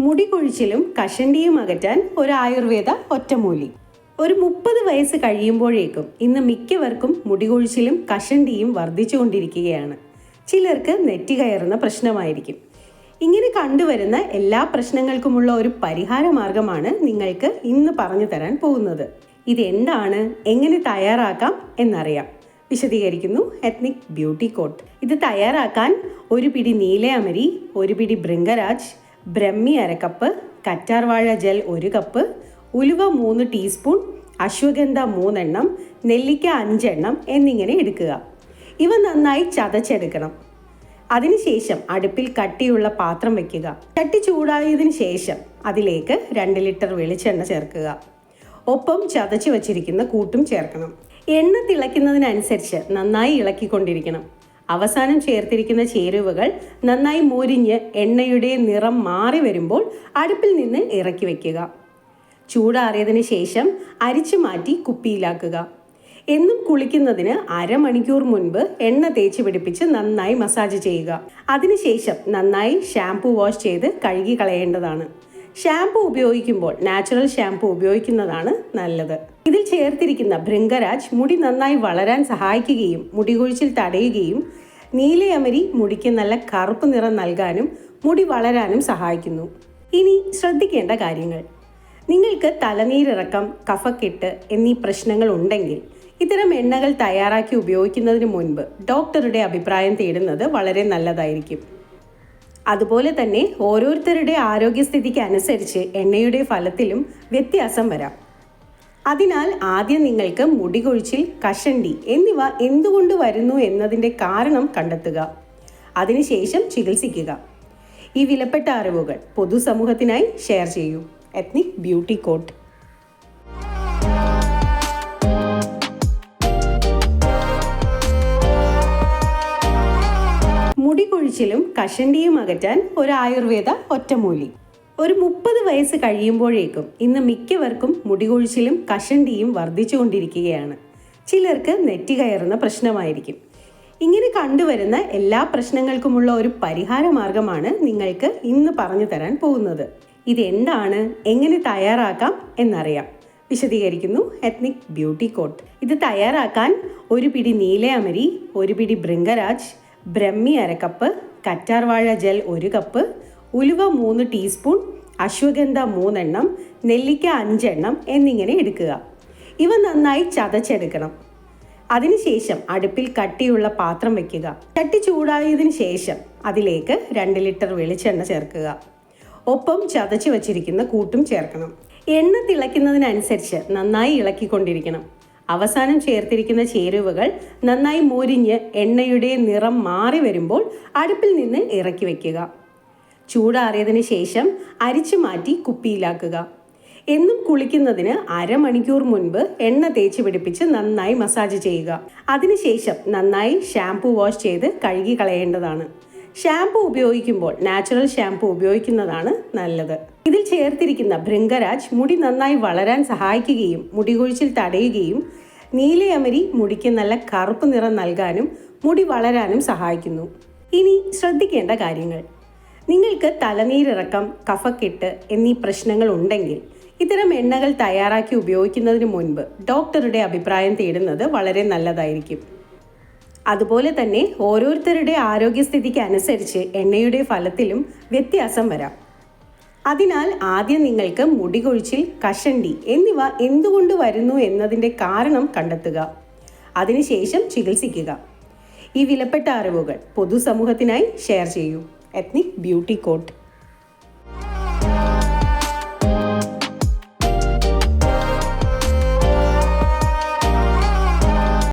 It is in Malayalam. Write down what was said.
മുടി കൊഴിച്ചിലും കഷണ്ടിയും അകറ്റാൻ ഒരു ആയുർവേദ ഒറ്റമൂലി. ഒരു മുപ്പത് വയസ്സ് കഴിയുമ്പോഴേക്കും ഇന്ന് മിക്കവർക്കും മുടി കൊഴിച്ചിലും കഷണ്ടിയും വർദ്ധിച്ചുകൊണ്ടിരിക്കുകയാണ്. ചിലർക്ക് നെറ്റി കയറുന്ന പ്രശ്നമായിരിക്കും. ഇങ്ങനെ കണ്ടുവരുന്ന എല്ലാ പ്രശ്നങ്ങൾക്കുമുള്ള ഒരു പരിഹാര മാർഗമാണ് നിങ്ങൾക്ക് ഇന്ന് പറഞ്ഞു തരാൻ പോകുന്നത്. ഇതെന്താണ് എങ്ങനെ തയ്യാറാക്കാം? എന്നറിയാം. വിശദീകരിക്കുന്നു എത്നിക് ബ്യൂട്ടി കോട്ട്. ഇത് തയ്യാറാക്കാൻ ഒരു പിടി നീലയമരി ഒരു പിടി ഭൃംഗരാജ് ബ്രഹ്മി അരക്കപ്പ് കറ്റാർവാഴ ജെൽ ഒരു കപ്പ് ഉലുവ മൂന്ന് ടീസ്പൂൺ അശ്വഗന്ധ മൂന്നെണ്ണം നെല്ലിക്ക അഞ്ചെണ്ണം എന്നിങ്ങനെ എടുക്കുക. ഇവ നന്നായി ചതച്ചെടുക്കണം. അതിനുശേഷം അടുപ്പിൽ കട്ടിയുള്ള പാത്രം വയ്ക്കുക കട്ടി ചൂടായതിനു ശേഷം അതിലേക്ക് രണ്ട് ലിറ്റർ വെളിച്ചെണ്ണ ചേർക്കുക. ഒപ്പം ചതച്ചു വച്ചിരിക്കുന്ന കൂട്ടും ചേർക്കണം. എണ്ണ തിളയ്ക്കുന്നതിനനുസരിച്ച് നന്നായി ഇളക്കിക്കൊണ്ടിരിക്കണം. അവസാനം ചേർത്തിരിക്കുന്ന ചേരുവകൾ നന്നായി മുരിഞ്ഞ് എണ്ണയുടെ നിറം മാറി വരുമ്പോൾ അടുപ്പിൽ നിന്ന് ഇറക്കി വയ്ക്കുക ചൂടാറിയതിന് ശേഷം അരിച്ചു മാറ്റി കുപ്പിയിലാക്കുക. എന്നും കുളിക്കുന്നതിന് അരമണിക്കൂർ മുൻപ് എണ്ണ തേച്ച് പിടിപ്പിച്ച് നന്നായി മസാജ് ചെയ്യുക. അതിനുശേഷം നന്നായി ഷാംപൂ വാഷ് ചെയ്ത് കഴുകി കളയേണ്ടതാണ്. ഷാംപൂ ഉപയോഗിക്കുമ്പോൾ നാച്ചുറൽ ഷാംപൂ ഉപയോഗിക്കുന്നതാണ് നല്ലത്. ഇതിൽ ചേർത്തിരിക്കുന്ന ഭൃംഗരാജ് മുടി നന്നായി വളരാൻ സഹായിക്കുകയും മുടികൊഴിച്ചിൽ തടയുകയും നീലയമരി മുടിക്ക് നല്ല കറുപ്പ് നിറം നൽകാനും മുടി വളരാനും സഹായിക്കുന്നു. ഇനി ശ്രദ്ധിക്കേണ്ട കാര്യങ്ങൾ. നിങ്ങൾക്ക് തലനീരിറക്കം കഫക്കെട്ട് എന്നീ പ്രശ്നങ്ങൾ ഉണ്ടെങ്കിൽ ഇത്തരം എണ്ണകൾ തയ്യാറാക്കി ഉപയോഗിക്കുന്നതിന് മുൻപ് ഡോക്ടറുടെ അഭിപ്രായം തേടുന്നത് വളരെ നല്ലതായിരിക്കും. അതുപോലെ തന്നെ ഓരോരുത്തരുടെ ആരോഗ്യസ്ഥിതിക്ക് അനുസരിച്ച് എണ്ണയുടെ ഫലത്തിലും വ്യത്യാസം വരാം. അതിനാൽ ആദ്യം നിങ്ങൾക്ക് മുടി കൊഴിച്ചിൽ കഷണ്ടി എന്നിവ എന്തുകൊണ്ട് വരുന്നു എന്നതിന്റെ കാരണം കണ്ടെത്തുക. അതിനുശേഷം ചികിത്സിക്കുക. ഈ വിലപ്പെട്ട അറിവുകൾ പൊതുസമൂഹത്തിനായി ഷെയർ ചെയ്യൂ. Ethnic beauty coat. മുടി കൊഴിച്ചിലും കഷണ്ടിയും അകറ്റാൻ ഒരു ആയുർവേദ ഒറ്റമൂലി. ഒരു മുപ്പത് വയസ്സ് കഴിയുമ്പോഴേക്കും ഇന്ന് മിക്കവർക്കും മുടി കൊഴിച്ചിലും കഷണ്ടിയും വർദ്ധിച്ചുകൊണ്ടിരിക്കുകയാണ്. ചിലർക്ക് നെറ്റി കയറുന്ന പ്രശ്നമായിരിക്കും. ഇങ്ങനെ കണ്ടുവരുന്ന എല്ലാ പ്രശ്നങ്ങൾക്കുമുള്ള ഒരു പരിഹാര മാർഗമാണ് നിങ്ങൾക്ക് ഇന്ന് പറഞ്ഞു തരാൻ പോകുന്നത്. ഇതെന്താണ്? എങ്ങനെ തയ്യാറാക്കാം? എന്നറിയാം. വിശദീകരിക്കുന്നു എത്നിക് ബ്യൂട്ടി കോട്ട് ഇത് തയ്യാറാക്കാൻ ഒരു പിടി നീലയമരി ഒരു പിടി ഭൃംഗരാജ് ബ്രഹ്മി അരക്കപ്പ് കറ്റാർവാഴ ജെൽ ഒരു കപ്പ് ഉലുവ മൂന്ന് ടീസ്പൂൺ അശ്വഗന്ധ മൂന്നെണ്ണം നെല്ലിക്ക അഞ്ചെണ്ണം എന്നിങ്ങനെ എടുക്കുക. ഇവ നന്നായി ചതച്ചെടുക്കണം. അതിനുശേഷം അടുപ്പിൽ കട്ടിയുള്ള പാത്രം വയ്ക്കുക കട്ടി ചൂടായതിനു ശേഷം അതിലേക്ക് രണ്ട് ലിറ്റർ വെളിച്ചെണ്ണ ചേർക്കുക. ഒപ്പം ചതച്ചു വച്ചിരിക്കുന്ന കൂട്ടും ചേർക്കണം. എണ്ണ തിളയ്ക്കുന്നതിനനുസരിച്ച് നന്നായി ഇളക്കിക്കൊണ്ടിരിക്കണം. അവസാനം ചേർത്തിരിക്കുന്ന ചേരുവകൾ നന്നായി മുരിഞ്ഞ് എണ്ണയുടെ നിറം മാറി വരുമ്പോൾ അടുപ്പിൽ നിന്ന് ഇറക്കി വയ്ക്കുക ചൂടാറിയതിന് ശേഷം അരിച്ചു മാറ്റി കുപ്പിയിലാക്കുക. എന്നും കുളിക്കുന്നതിന് അരമണിക്കൂർ മുൻപ് എണ്ണ തേച്ച് പിടിപ്പിച്ച് നന്നായി മസാജ് ചെയ്യുക. അതിനുശേഷം നന്നായി ഷാംപൂ വാഷ് ചെയ്ത് കഴുകി കളയേണ്ടതാണ്. ഷാംപൂ ഉപയോഗിക്കുമ്പോൾ നാച്ചുറൽ ഷാംപൂ ഉപയോഗിക്കുന്നതാണ് നല്ലത്. ഇതിൽ ചേർത്തിരിക്കുന്ന ഭൃംഗരാജ് മുടി നന്നായി വളരാൻ സഹായിക്കുകയും മുടി കൊഴിച്ചിൽ തടയുകയും നീലയമരി മുടിക്ക് നല്ല കറുപ്പ് നിറം നൽകാനും മുടി വളരാനും സഹായിക്കുന്നു. ഇനി ശ്രദ്ധിക്കേണ്ട കാര്യങ്ങൾ. നിങ്ങൾക്ക് തലനീരിറക്കം കഫക്കെട്ട് എന്നീ പ്രശ്നങ്ങൾ ഉണ്ടെങ്കിൽ ഇത്തരം എണ്ണകൾ തയ്യാറാക്കി ഉപയോഗിക്കുന്നതിന് മുൻപ് ഡോക്ടറുടെ അഭിപ്രായം തേടുന്നത് വളരെ നല്ലതായിരിക്കും. അതുപോലെ തന്നെ ഓരോരുത്തരുടെ ആരോഗ്യസ്ഥിതിക്ക് അനുസരിച്ച് എണ്ണയുടെ ഫലത്തിലും വ്യത്യാസം വരാം. അതിനാൽ ആദ്യം നിങ്ങൾക്ക് മുടി കൊഴിച്ചിൽ കഷണ്ടി എന്നിവ എന്തുകൊണ്ട് വരുന്നു എന്നതിന്റെ കാരണം കണ്ടെത്തുക. അതിനുശേഷം ചികിത്സിക്കുക. ഈ വിലപ്പെട്ട അറിവുകൾ പൊതുസമൂഹത്തിനായി ഷെയർ ചെയ്യൂ. Ethnic beauty coat.